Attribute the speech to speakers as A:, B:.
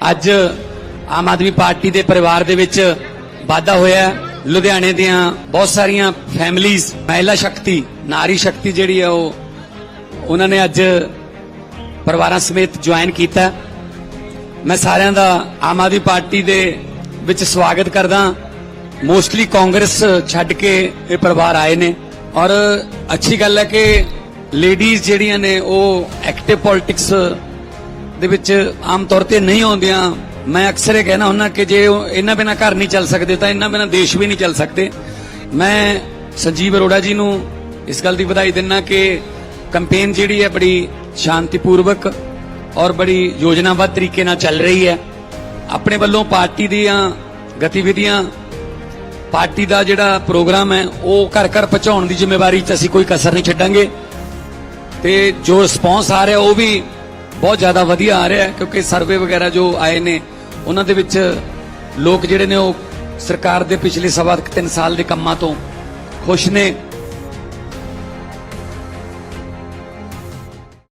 A: ਅੱਜ ਆਮ ਆਦਮੀ ਪਾਰਟੀ ਦੇ ਪਰਿਵਾਰ ਦੇ ਵਿੱਚ ਵਾਧਾ ਹੋਇਆ ਲੁਧਿਆਣੇ ਦੀਆਂ ਬਹੁਤ ਸਾਰੀਆਂ ਫੈਮਿਲੀਆਂ ਮਹਿਲਾ ਸ਼ਕਤੀ, ਨਾਰੀ ਸ਼ਕਤੀ ਜਿਹੜੀ ਹੈ ਉਹ ਉਹਨਾਂ ਨੇ ਅੱਜ ਪਰਿਵਾਰਾਂ ਸਮੇਤ ਜੁਆਇਨ ਕੀਤਾ ਮੈਂ ਸਾਰਿਆਂ ਦਾ ਆਮ ਆਦਮੀ ਪਾਰਟੀ ਦੇ ਵਿੱਚ ਸਵਾਗਤ ਕਰਦਾ ਮੋਸਟਲੀ ਕਾਂਗਰਸ ਛੱਡ ਕੇ ਇਹ ਪਰਿਵਾਰ ਆਏ ਨੇ ਔਰ ਅੱਛੀ ਗੱਲ ਹੈ ਕਿ ਲੇਡੀਜ਼ ਜਿਹੜੀਆਂ ਨੇ ਉਹ ਐਕਟਿਵ ਪੋਲਿਟਿਕਸ ਦੇ ਵਿੱਚ ਆਮ ਤੌਰ ਤੇ ਨਹੀਂ ਆਉਂਦੀਆਂ। ਮੈਂ ਅਕਸਰ ਇਹ ਕਹਿਣਾ ਹੁੰਦਾ ਕਿ ਜੇ ਉਹ ਇਹਨਾਂ ਬਿਨਾ ਘਰ ਨਹੀਂ ਚੱਲ ਸਕਦੇ, ਤਾਂ ਇਹਨਾਂ ਬਿਨਾ ਦੇਸ਼ ਵੀ ਨਹੀਂ ਚੱਲ ਸਕਦੇ। ਮੈਂ ਸੰਜੀਵ ਅਰੋੜਾ ਜੀ ਨੂੰ ਇਸ ਗੱਲ ਦੀ ਵਧਾਈ ਦਿੰਦਾ ਕਿ ਕੈਂਪੇਨ ਜਿਹੜੀ ਹੈ ਬੜੀ ਸ਼ਾਂਤੀਪੂਰਵਕ ਔਰ ਬੜੀ ਯੋਜਨਾਬੱਧ ਤਰੀਕੇ ਨਾਲ ਚੱਲ ਰਹੀ ਹੈ। ਆਪਣੇ ਵੱਲੋਂ ਪਾਰਟੀ ਦੀਆਂ ਗਤੀਵਿਧੀਆਂ, ਪਾਰਟੀ ਦਾ ਜਿਹੜਾ ਪ੍ਰੋਗਰਾਮ ਹੈ, ਉਹ ਘਰ ਘਰ ਪਹੁੰਚਾਉਣ ਦੀ ਜ਼ਿੰਮੇਵਾਰੀ 'ਚ ਅਸੀਂ ਕੋਈ ਕਸਰ ਨਹੀਂ ਛੱਡਾਂਗੇ। ਤੇ ਜੋ ਰਿਸਪੌਂਸ ਆ ਰਿਹਾ ਉਹ ਵੀ ਬਹੁਤ ਜ਼ਿਆਦਾ ਵਧੀਆ ਆ ਰਿਹਾ ਕਿਉਂਕਿ ਸਰਵੇ ਵਗੈਰਾ ਜੋ ਆਏ ਨੇ, ਉਹਨਾਂ ਦੇ ਵਿੱਚ ਲੋਕ ਜਿਹੜੇ ਨੇ ਉਹ ਸਰਕਾਰ ਦੇ ਪਿਛਲੇ ਸਵਾ ਕੁ ਤਿੰਨ ਸਾਲ ਦੇ ਕੰਮਾਂ ਤੋਂ ਖੁਸ਼ ਨੇ।